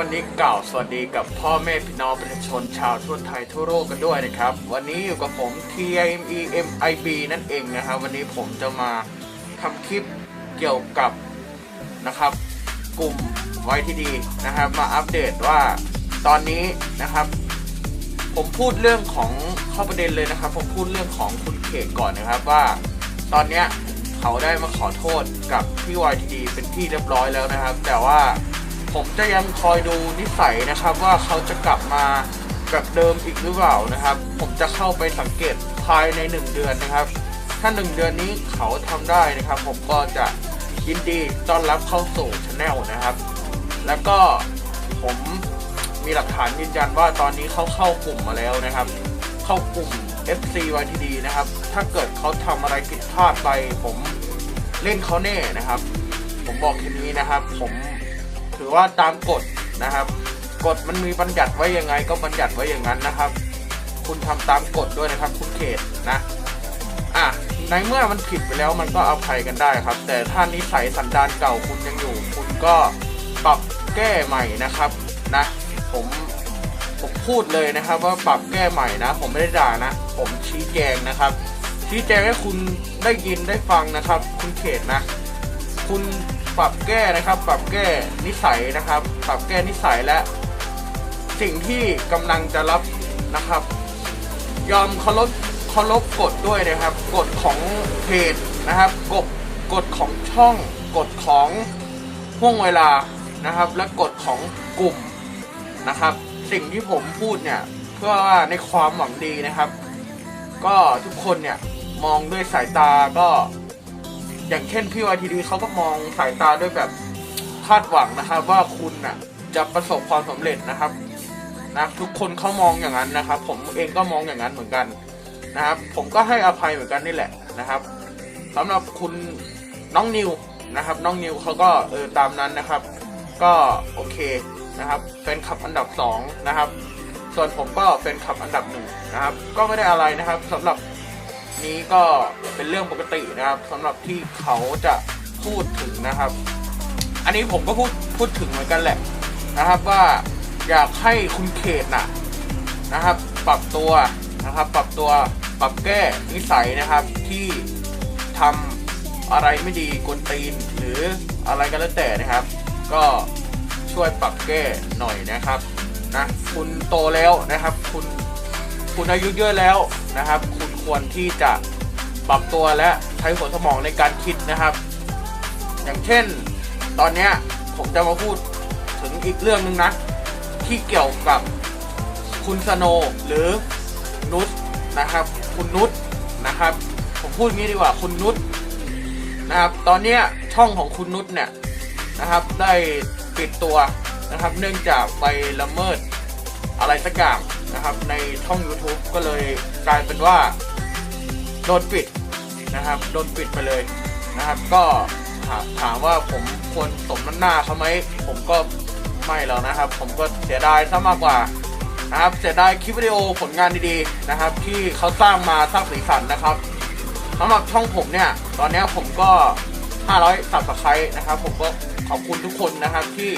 วันนี้กล่าวสวัสดีกับพ่อแม่พี่น้องประชาชนชาวทั่วไทยทั่วโลกกันด้วยนะครับ วันนี้อยู่กับผม TIMEMIB นั่นเองนะครับวันนี้ผมจะมาทำคลิปเกี่ยวกับนะครับ กลุ่มไว้ที่ดีนะครับมาอัปเดตว่าตอนนี้นะครับ ผมพูดเรื่องของเข้าประเด็นเลยนะครับ ผมพูดเรื่องของคุณเขตก่อนนะครับว่า ตอนเนี้ยเขาได้มาขอโทษกับพี่ YTD เป็นที่เรียบร้อยแล้วนะครับ แต่ว่า ผมจะยังคอยดูนิสัยนะครับว่าเขาจะกลับมาแบบเดิมอีกหรือเปล่านะครับ ผมจะเข้าไปสังเกตภายใน 1 เดือนนะครับ ถ้า 1 เดือนนี้เขาทำได้นะครับ ผมก็จะยินดีต้อนรับเข้าสู่ช anel นะครับ แล้วก็ผมมีหลักฐานยืนยันว่าตอนนี้เขาเข้ากลุ่มมาแล้วนะครับ เข้ากลุ่ม FC YTD นะครับ ถ้าเกิดเขาทำอะไรผิดพลาดไป ผมเล่นเขาแน่นะครับ ผมบอกแค่นี้นะครับ ผม ถือว่าตามกฎนะครับกฎมันมีบัญญัติไว้ยังไงก็บัญญัติไว้อย่างนั้นนะครับ คุณทำตามกฎด้วยนะครับ คุณเขตนะอะในเมื่อมันผิดไปแล้วมันก็อภัยกันได้ครับ แต่ถ้านิสัยสันดานเก่าคุณยังอยู่ คุณก็ปรับแก้ใหม่นะครับนะ ผมผมพูดเลยนะครับว่าปรับแก้ใหม่นะ ผมไม่ได้ด่านะ ผมชี้แจงนะครับ ชี้แจงให้คุณได้ยินได้ฟังนะครับ คุณเขตนะ คุณ ปรับแก้นะครับ ปรับแก้นิสัยนะครับ ปรับแก้นิสัยและ สิ่งที่กำลังจะรับนะครับ ยอมเคารพเคารพกฎด้วยนะครับ กฎของเพจนะครับกฎกฎของช่องกฎของห่วงเวลานะครับ และกฎของกลุ่มนะครับ สิ่งที่ผมพูดเนี่ยเพื่อว่าในความหวังดีนะครับ ก็ทุกคนเนี่ยมองด้วยสายตาก็ อย่างเช่นพี่วายทีดีเขาก็มองสายตาด้วยแบบคาดหวังนะครับ ว่าคุณน่ะจะประสบความสำเร็จนะครับนะทุกคนเขามองอย่างนั้นนะครับ ผมเองก็มองอย่างนั้นเหมือนกันนะครับ ผมก็ให้อภัยเหมือนกันนี่แหละนะครับสำหรับคุณน้องนิวนะครับ น้องนิวเขาก็เออตามนั้นนะครับ ก็โอเคนะครับเป็นขับอันดับสองนะครับ ส่วนผมก็เป็นขับอันดับหนึ่งนะครับ ก็ไม่ได้อะไรนะครับสำหรับ นี้ก็เป็นเรื่องปกตินะครับสำหรับที่เขาจะพูดถึงนะครับ อันนี้ผมก็พูดพูดถึงเหมือนกันแหละนะครับว่าอยากให้คุณเขตนะนะครับ ปรับตัวนะครับ ปรับตัวปรับแก้นิสัยนะครับที่ทำอะไรไม่ดีกวนตีนหรืออะไรก็แล้วแต่นะครับ ก็ช่วยปรับแก้หน่อยนะครับนะคุณโตแล้วนะครับ คุณ คุณอายุเยอะแล้วนะครับ คุณควรที่จะปรับตัวและใช้หัวสมองในการคิดนะครับ อย่างเช่น ตอนนี้ผมจะมาพูดถึงอีกเรื่องหนึ่งนะที่เกี่ยวกับคุณสโนหรือนุชนะครับ คุณนุชนะครับ ผมพูดงี้ดีกว่าคุณนุชนะครับ ตอนนี้ช่องของคุณนุชเนี่ยนะครับ ได้ปิดตัวนะครับ เนื่องจากไปละเมิดอะไรสักอย่าง นะครับในช่อง YouTube ก็เลยกลายเป็นว่าโดนปิดนะครับโดนปิดไปเลยนะครับ ก็ถามถามว่าผมควรสมน้ำหน้าเขาไหมผมก็ไม่แล้วนะครับ ผมก็เสียดายซะมากกว่านะครับเสียดายคลิปวิดีโอผลงานดีๆนะครับ ที่เขาสร้างมาสร้างสีสันนะครับสำหรับช่องผมเนี่ย ตอนนี้ผมก็ 500สับสไครต์นะครับ ผมก็ขอบคุณทุกคนนะครับที่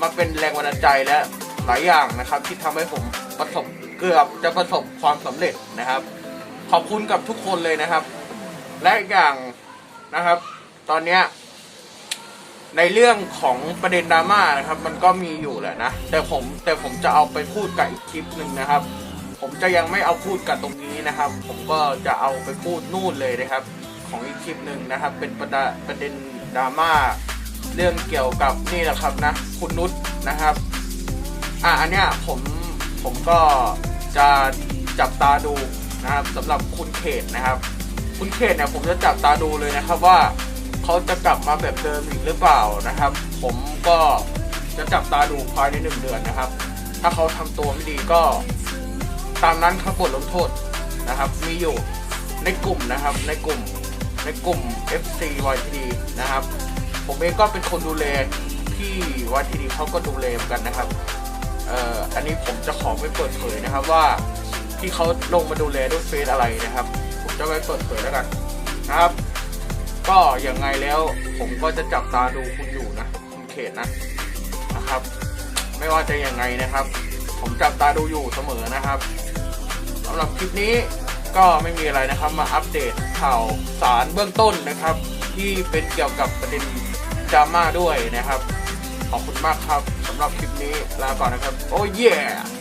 มาเป็นแรงบันดาลใจและ หลายอย่างนะครับ ที่ทำให้ผมประสบเกือบจะประสบความสำเร็จนะครับ ขอบคุณกับทุกคนเลยนะครับ และอีกอย่างนะครับ ตอนเนี้ยในเรื่องของประเด็นดราม่านะครับ มันก็มีอยู่แหละนะแต่ผมแต่ผมจะเอาไปพูดกับอีกคลิปหนึ่งนะครับ ผมจะยังไม่เอาพูดกับตรงนี้นะครับ ผมก็จะเอาไปพูดนู่นเลยนะครับ ของอีกคลิปหนึ่งนะครับ เป็นประประเด็นดราม่าเรื่องเกี่ยวกับนี่แหละครับนะ คุณนุชนะครับ อะอันเนี้ยผมผมก็จะจับตาดูนะครับสำหรับคุณเขตนะครับ คุณเขตเนี่ยผมจะจับตาดูเลยนะครับว่าเขาจะกลับมาแบบเดิมอีกหรือเปล่านะครับ ผมก็จะจับตาดูภายในหนึ่งเดือนนะครับ ถ้าเขาทำตัวไม่ดีก็ตามนั้นครับบทลงโทษนะครับ มีอยู่ในกลุ่มนะครับในกลุ่มในกลุ่ม FC YTD นะครับ ผมเองก็เป็นคนดูแลที่ YTD เขาก็ดูแลเหมือนกันนะครับ เอ่ออันนี้ผมจะขอไม่เปิดเผยนะครับว่าที่เขาลงมาดูแลด้วยเฟซอะไรนะครับ ผมจะไม่เปิดเผยแล้วกันนะครับ ก็อยังไงแล้วผมก็จะจับตาดูคุณอยู่นะคุณเขตนะนะนะครับ ไม่ว่าจะยังไงนะครับ ผมจับตาดูอยู่เสมอนะครับสำหรับคลิปนี้ก็ไม่มีอะไรนะครับมาอัปเดตข่าวสารเบื้องต้นนะครับ ที่เป็นเกี่ยวกับประเด็นดราม่าด้วยนะครับ ขอบคุณมากครับสำหรับคลิปนี้ลาก่อนนะครับ โอ้ย yeah